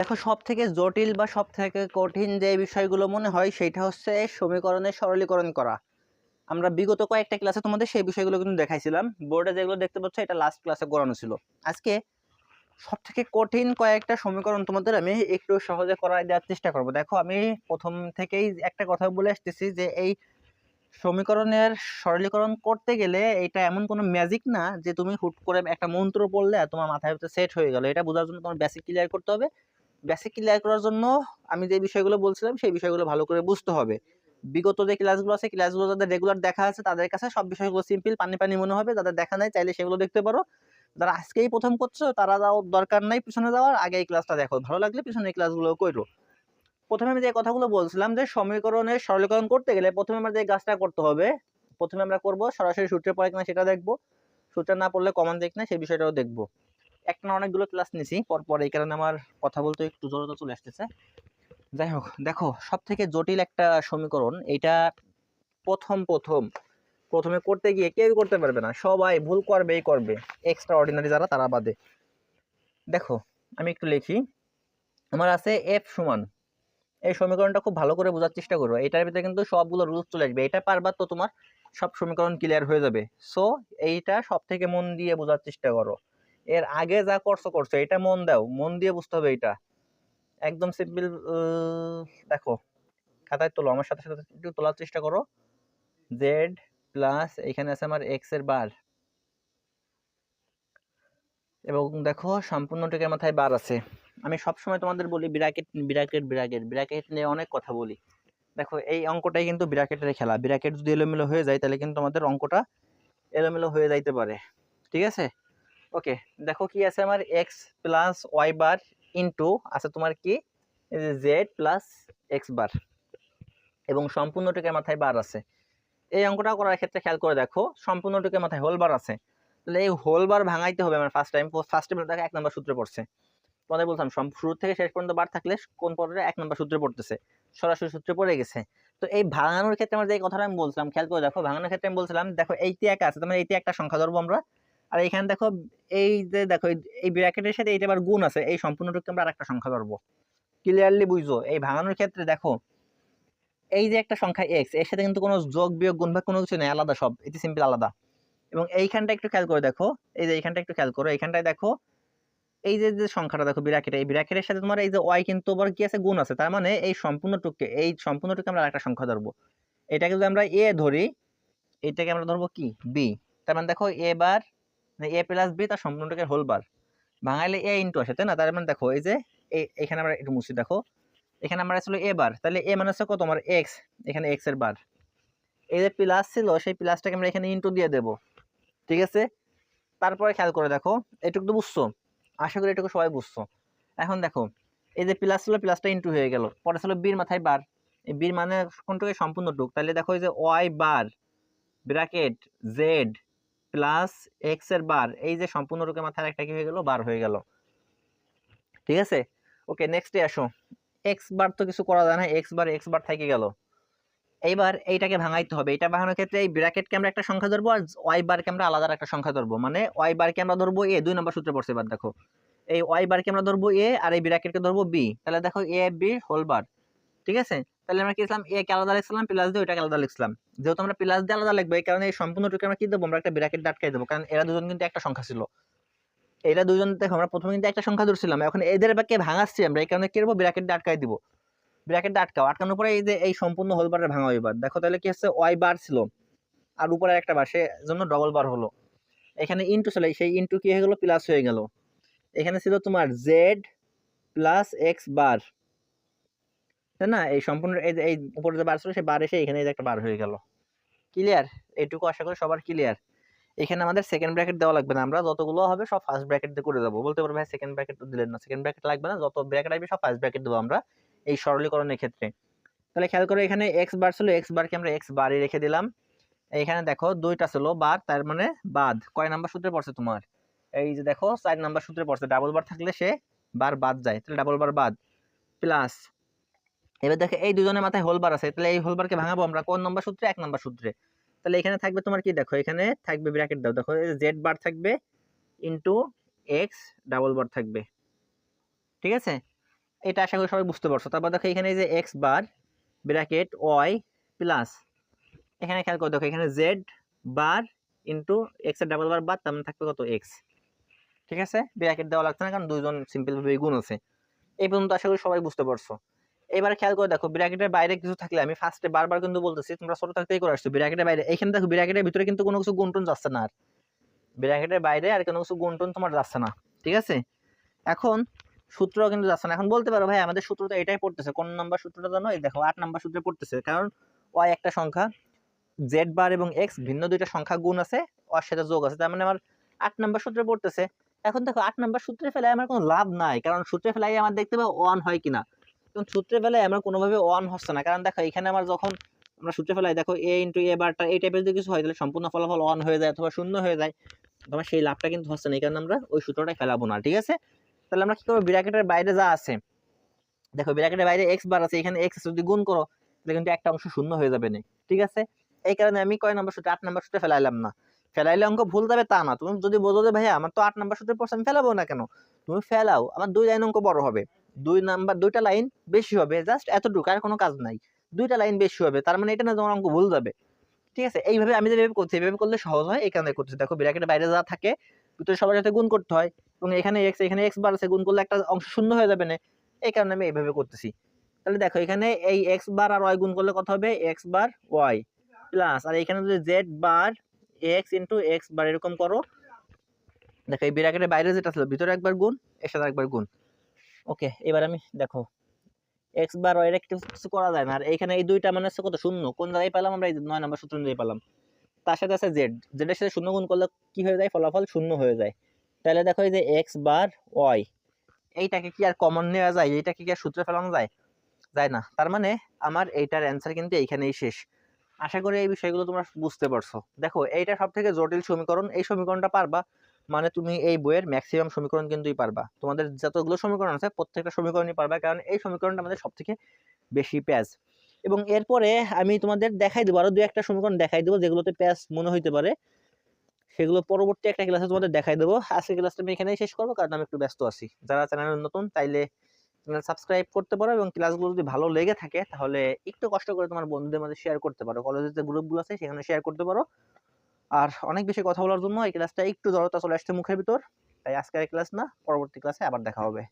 দেখো সব থেকে জটিল বা সব থেকে কঠিন যে বিষয়গুলো মনে হয় সেটা হচ্ছে সমীকরণের সরলীকরণ করা। আমরা বিগত কয়েকটা ক্লাসে তোমাদের সেই বিষয়গুলো কিন্তু দেখাইছিলাম। বোর্ডে যেগুলো দেখতে পাচ্ছ, এটা লাস্ট ক্লাসে করানো ছিল। আজকে সব থেকে কঠিন কয়েকটা সমীকরণ তোমাদের আমি একটু সহজে করাই দেওয়ার চেষ্টা করব। দেখো, আমি প্রথম থেকেই একটা কথা বলে আসতেছি যে, এই সমীকরণের সরলীকরণ করতে গেলে এটা এমন কোনো ম্যাজিক না যে, তুমি হুট করে একটা মন্ত্র পড়লে তোমার মাথায় সেট হয়ে গেল। এটা বোঝার জন্য তোমার বেসিক ক্লিয়ার করতে হবে। বেসিক ক্লিয়ার করার জন্য আমি যে বিষয়গুলো বলছিলাম, সেই বিষয়গুলো ভালো করে বুঝতে হবে। বিগত যে ক্লাসগুলো আছে ক্লাসগুলো যাদের রেগুলার দেখা আছে, তাদের কাছে সব বিষয়গুলো সিম্পল পানি পানি মনে হবে। যাদের দেখা নাই, চাইলে সেগুলো দেখতে পারো। যারা আজকেই প্রথম করছ, তারা যাও, দরকার নাই পিছনে যাওয়ার, আগে এই ক্লাসটা দেখো। ভালো লাগলে পিছনে এই ক্লাসগুলো করো। প্রথমে আমি যে কথাগুলো বলছিলাম যে সমীকরণের সরলীকরণ করতে গেলে প্রথমে আমরা যে কাজটা করতে হবে, প্রথমে আমরা করব, সরাসরি সূত্রে পড়ে কিনা সেটা দেখব। সূত্রে না পড়লে কমন দেখ না, সেই বিষয়টাও দেখব। একটা অনেকগুলো ক্লাস নিছি, পরপর এই কারণে আমার কথা বলতে একটু জড়তা চলে আসতেছে। যাই হোক, দেখো সব থেকে জটিল একটা সমীকরণ এটা প্রথম প্রথম, প্রথমে করতে গিয়ে কেউ করতে পারবে না, সবাই ভুল করবেই করবে। এক্সট্রা অর্ডিনারি যারা, তারা বাদে। দেখো, আমি একটু লিখি। আমার আছে এফ সমান। এই সমীকরণটা খুব ভালো করে বোঝার চেষ্টা করো। এটার ভিতরে কিন্তু সবগুলো রুলস চলে আসবে। এটা পারবার তো তোমার সব সমীকরণ ক্লিয়ার হয়ে যাবে। সো এইটা সব থেকে মন দিয়ে বোঝার চেষ্টা করো। এর আগে যা করছ করছ। এটা মন দাও। মন দিয়ে বুঝতে হবে এটা। একদম সিম্পল দেখো। খাতায় তোলো। আমার সাথে সাথে একটু তোলার চেষ্টা করো। জেড প্লাস এখানে আছে আমার এক্সের বার। এবং দেখো, সম্পূর্ণটিকে মাথায় বার আছে। আমি সবসময় তোমাদের বলি ব্র্যাকেট ব্র্যাকেট ব্র্যাকেট। ব্র্যাকেট নিয়ে অনেক কথা বলি। দেখো, এই অঙ্কটাই কিন্তু ব্র্যাকেটের খেলা। ব্র্যাকেট যদি এলোমেলো হয়ে যায়, তাহলে কিন্তু আমাদের অঙ্কটা এলোমেলো হয়ে যাইতে পারে। ঠিক আছে? ওকে, দেখো কি আছে আমার X plus Y bar into আছে তোমার কি? জেড প্লাস এক্স বার এবং সম্পূর্ণটিকে মাথায় বার আছে। এই অঙ্কটা করার ক্ষেত্রে খেয়াল করে দেখো, সম্পূর্ণটিকে মাথায় হোল বার আছে। তাহলে এই হোল বার ভাঙাইতে হবে আমার ফার্স্ট টাইম ফার্স্ট টাইম দেখো এক নম্বর সূত্রে পড়ছে। তোমাদের বলতাম শুরু থেকে শেষ পর্যন্ত বার থাকলে কোন পর্যায়ে এক নম্বর সূত্রে পড়তেছে? সরাসরি সূত্রে পড়ে গেছে। তো এই ভাঙানোর ক্ষেত্রে আমরা যে কথাটা আমি বলছিলাম, খেয়াল করে দেখো, ভাঙানোর ক্ষেত্রে আমি বলছিলাম, দেখো এইটি এক আছে তোমার এইটি একটা সংখ্যা ধরবো আমরা। আর এখানে দেখো, এই যে দেখো, এই ব্র্যাকেটের সাথে এইটা আবার গুণ আছে, এই সম্পূর্ণটুকু আমরা আরেকটা সংখ্যা ধরবো। ক্লিয়ারলি বুঝো এই ভাঙানোর ক্ষেত্রে দেখো, এই যে একটা সংখ্যা এক্সের সাথে কিন্তু কোনো যোগ, বিয়োগ, গুণ বা কোনো কিছু নেই, আলাদা সব, এটি সিম্পল আলাদা। এবং এইখানটা একটু খেয়াল করে দেখো, এই যে এইখানটা একটু খেয়াল করো, এইখানটায় দেখো, এই যে যে সংখ্যাটা দেখো ব্র্যাকেট এই ব্র্যাকেটের সাথে তোমার এই যে ওয়াই কিন্তু আবার কি আছে? গুণ আছে। তার মানে এই সম্পূর্ণটুকু এই সম্পূর্ণটুকু আমরা আরেকটা সংখ্যা ধরবো। এটাকে যদি আমরা এ ধরি, এটাকে আমরা ধরবো কি? বি তার মানে দেখো এ বার এ প্লাস বি তার সম্পূর্ণটাকে হোল বার ভাঙাইলে এ ইন্টু আসে, তাই না? তার মানে দেখো, এই যে এখানে আমরা একটু মুছি দেখো। এখানে আমরা ছিল এ বার তাহলে এ মানে হচ্ছে কত? আমার এক্স এখানে এক্সের বার এই যে প্লাস ছিল, সেই প্লাসটাকে আমরা এখানে ইন্টু দিয়ে দেব। ঠিক আছে? তারপরে খেয়াল করে দেখো, এটুকু তো বুঝছ? আশা করি এটুকু সবাই বুঝছ। এখন দেখো, এই যে প্লাস ছিল প্লাসটা ইন্টু হয়ে গেল। পরে ছিল বীর মাথায় বার এই বীর মানে কোনটুকু? সম্পূর্ণ টুক তাহলে দেখো, এই যে Y bar bracket Z plus এক্সের বার এই যে সম্পূর্ণ রূপে মাথায় একটা কি হয়ে গেল? বার হয়ে গেল। ঠিক আছে? ওকে নেক্সটে আসো। এক্স বার তো কিছু করা যায় না। এক্স বার এক্স বার থেকে গেল। এইবার এইটাকে ভাঙাইতে হবে। এটা ভাঙানোর ক্ষেত্রে এই ব্র্যাকেটকে আমরা একটা সংখ্যা ধরবো আর ওয়াই বারকে আমরা আলাদা একটা সংখ্যা ধরবো। মানে ওয়াই বারকে আমরা ধরবো এ দুই নম্বর সূত্রে পড়ছে এবার দেখো। এই ওয়াই বারকে আমরা ধরবো এ আর এই ব্র্যাকেটকে ধরবো বি তাহলে দেখো এ বি হোল বার ঠিক আছে? তাহলে আমরা কি লিখলাম? এ কে আলাদা লিখছিলাম প্লাস দিয়ে ওইটাকে আলাদা লিখছিলাম। যেহেতু আমরা প্লাস দিয়ে আলাদা লিখব, এই কারণে এই সম্পূর্ণটুকু আমরা কি দেবো? আমরা একটা ব্র্যাকেট আটকাই দেবো, কারণ এরা দুজন কিন্তু একটা সংখ্যা ছিল। এরা দুজন, দেখো, আমরা প্রথমে কিন্তু একটা সংখ্যা ধরছিলাম, এখন এদের বাকে ভাঙাচ্ছি আমরা, এই কারণে কি করব? ব্র্যাকেট আটকাই দিব। ব্র্যাকেট আটকাও, আটকানোর পরে এই যে এই সম্পূর্ণ হোল বারের ভাঙা এবার। দেখো, তাহলে কি হচ্ছে? ওয়াই বার ছিল, আর উপরে একটা বার সে জন্য ডবল বার হলো। এখানে ইন্টু ছিল সেই ইন্টু কি হয়ে গেল? প্লাস হয়ে গেল। এখানে ছিল তোমার জেড প্লাস এক্স বার তাই না, এই সম্পূর্ণ এই যে, এই উপরে যে বার ছিল, সেই বার এসে এখানে একটা বার হয়ে গেল। ক্লিয়ার এইটুকু আশা করি সবার ক্লিয়ার এখানে আমাদের সেকেন্ড ব্র্যাকেট দেওয়া লাগবে না, আমরা যতগুলো হবে সব ফার্স্ট ব্র্যাকেট দিয়ে করে দেবো বলতে পারব ভাই সেকেন্ড ব্র্যাকেট তো দিলেন না সেকেন্ড ব্র্যাকেট লাগবে না, যত ব্র্যাকেট আসবে সব ফার্স্ট ব্র্যাকেট দেবো আমরা এই সরলীকরণের ক্ষেত্রে। তাহলে খেয়াল করো এখানে এক্স বার ছিল এক্স বারকে আমরা এক্স বারই রেখে দিলাম। এইখানে দেখো দুইটা ছিল, বার, তার মানে বাদ। কয় নাম্বার সূত্রে পড়ছে তোমার? এই যে দেখো, চার নাম্বার সূত্রে পড়ছে ডাবল বার থাকলে সে বার বাদ যায়, তাহলে ডাবল বার বাদ। প্লাস এবার দেখো এই দুজনের মাথায় হোল বার আছে, তাহলে এই হোল বারকে ভাঙাবো আমরা। কোন নম্বর সূত্রে? এক নম্বর সূত্রে। তাহলে এখানে থাকবে তোমার কি? দেখো, এখানে থাকবে ব্র্যাকেট দাও। দেখো জেড বার থাকবে ইন্টু এক্স ডাবল বার থাকবে। ঠিক আছে? এটা আশা করি সবাই বুঝতে পারছ। তারপর দেখো, এখানে যে X bar bracket Y plus এখানে খেয়াল করে, দেখো, এখানে জেড বার ইন্টু এক্সের ডাবল বার বার তার মানে থাকবে কত? এক্স ঠিক আছে? ব্র্যাকেট দেওয়া লাগছে না, কারণ দুইজন সিম্পল ভাবে গুণ আছে। এই পর্যন্ত আশা করি সবাই বুঝতে পারছ। এবার খেয়াল করে দেখো ব্র্যাকেটের বাইরে কিছু থাকলে আমি ফার্স্টে বারবার কিন্তু বলতেছি, তোমরা ছোট থাকতেই করে আসছো ব্র্যাকেটের বাইরে, এখানে দেখো ব্র্যাকেটের ভিতরে কিন্তু কোনো কিছু গুণটুন যাচ্ছে না আর। ব্র্যাকেটের বাইরে আর কোনো কিছু গুণটুন তোমার যাচ্ছে না, ঠিক আছে? এখন সূত্র কিন্তু যাচ্ছে না, এখন বলতে পারো ভাই, আমাদের সূত্র তো এটাই পড়তেছে, কোন নাম্বার সূত্রটা জানো? এই দেখো, আট নাম্বার সূত্রে পড়তেছে, কারণ ওয়াই একটা সংখ্যা জেড বার এবং এক্স ভিন্ন দুইটা সংখ্যা গুণ আছে ওর সাথে যোগ আছে, তার মানে আমার আট নাম্বার সূত্রে পড়তেছে। এখন দেখো, আট নাম্বার সূত্রে ফেলায় আমার কোনো লাভ নাই, কারণ সূত্রে ফেলাই আমার দেখতে পাবো ওয়ান হয় কিনা। এবং সূত্রে বেলায় আমার কোনোভাবে ওয়ান হচ্ছে না। কারণ দেখো, এখানে আমার যখন আমরা সূত্রে ফেলাই দেখো এ ইন্টু এ বারটা এই টাইপের যদি কিছু হয়, তাহলে সম্পূর্ণ ফলাফল ওয়ান হয়ে যায় অথবা শূন্য হয়ে যায়। তোমার সেই লাভটা কিন্তু হচ্ছে না, এই কারণে আমরা ওই সূত্রটা ফেলাবো না, ঠিক আছে? তাহলে আমরা কি করব? ব্র্যাকেটের বাইরে যা আছে, দেখো ব্র্যাকেটের বাইরে এক্স বার আছে, এখানে এক্স যদি গুণ করো, তাহলে কিন্তু একটা অংশ শূন্য হয়ে যাবে না, ঠিক আছে? এই কারণে আমি কয় নম্বর সূত্রে, আট নম্বর সূত্রে ফেলাইলাম না। ফেলাইলে অঙ্ক ভুল যাবে তা না, তুমি যদি বোঝো যে ভাইয়া, আমার তো আট নম্বর সূত্রে পড়ছে আমি ফেলাবো না কেন? তুমি ফেলাও, আমার দুই লাইন অঙ্ক বড় হবে। দুই নাম্বার, দুইটা লাইন বেশি হবে জাস্ট এতটুকু, আর কোনো কাজ নাই। দুইটা লাইন বেশি হবে, তার মানে এটা না তোমার অঙ্ক ভুল যাবে। ঠিক আছে? এইভাবে আমি যেভাবে করছি এইভাবে করলে সহজ হয় এই কারণে করছি দেখো ব্র্যাকেটের বাইরে যা থাকে ভিতরে সবার সাথে গুণ করতে হয়, এবং এখানে এক্স এখানে এক্স বার আছে, গুণ করলে একটা অংশ শূন্য হয়ে যাবে না। এই কারণে আমি এইভাবে করতেছি। তাহলে দেখো, এখানে এই এক্স বার আর ওয়াই গুণ করলে কত হবে? এক্স বার ওয়াই প্লাস আর এখানে যদি Z bar X into X bar এরকম করো, দেখো, এই ব্র্যাকেটের বাইরে যেটা ছিল, ভিতরে একবার গুণ এর সাথে একবার গুণ। ওকে, এবার আমি দেখো এক্স বার ওয়াই কিছু করা যায় না, আর এখানে এই দুইটা মানে হচ্ছে কত শূন্য, কোন জায়গায় পেলাম আমরা এই নয় নম্বর সূত্র অনুযায়ী পেলাম, তার সাথে আছে জেড জেডের সাথে শূন্য গুণ করলে কি হয়ে যায়? ফলাফল শূন্য হয়ে যায়। তাহলে দেখো এই যে এক্স বার ওয়াই এইটাকে কি আর কমন নেওয়া যায়? এইটাকে কি আর সূত্রে ফেলানো যায়? যায় না, তার মানে আমার এইটার অ্যান্সার কিন্তু এইখানেই শেষ। আশা করি এই বিষয়গুলো তোমরা বুঝতে পারছ। দেখো, এইটা সব থেকে জটিল সমীকরণ, এই সমীকরণটা পারবা। মানে তুমি এই বইয়ের ম্যাক্সিমাম সমীকরণ কিন্তুই পারবা। তোমাদের যতগুলো সমীকরণ আছে, প্রত্যেকটা সমীকরণই পারবা, কারণ এই সমীকরণটা আমাদের সব থেকে বেশি প্যাজ। এবং এরপরে আমি তোমাদের দেখাই দেবো, আরও দু একটা সমীকরণ দেখাই দেবো, যেগুলোতে প্যাজ মনে হইতে পারে। সেগুলো পরবর্তী একটা ক্লাসে তোমাদের দেখাই দেবো। আজকে ক্লাসটা আমি এখানেই শেষ করব, কারণ আমি একটু ব্যস্ত আছি। যারা চ্যানেলে নতুন, তাইলে চ্যানেল সাবস্ক্রাইব করতে পারো এবং ক্লাসগুলো যদি ভালো লেগে থাকে, তাহলে একটু কষ্ট করে তোমার বন্ধুদের মধ্যে শেয়ার করতে পারো। কলেজের যে গ্রুপগুলো আছে, সেখানে শেয়ার করতে পারো। আর অনেক বেশি কথা বলার জন্য এই ক্লাসটা একটু জড়তা চলে আসছে মুখের ভিতর। তাই আজকের ক্লাস না, পরবর্তী ক্লাসে আবার দেখা হবে।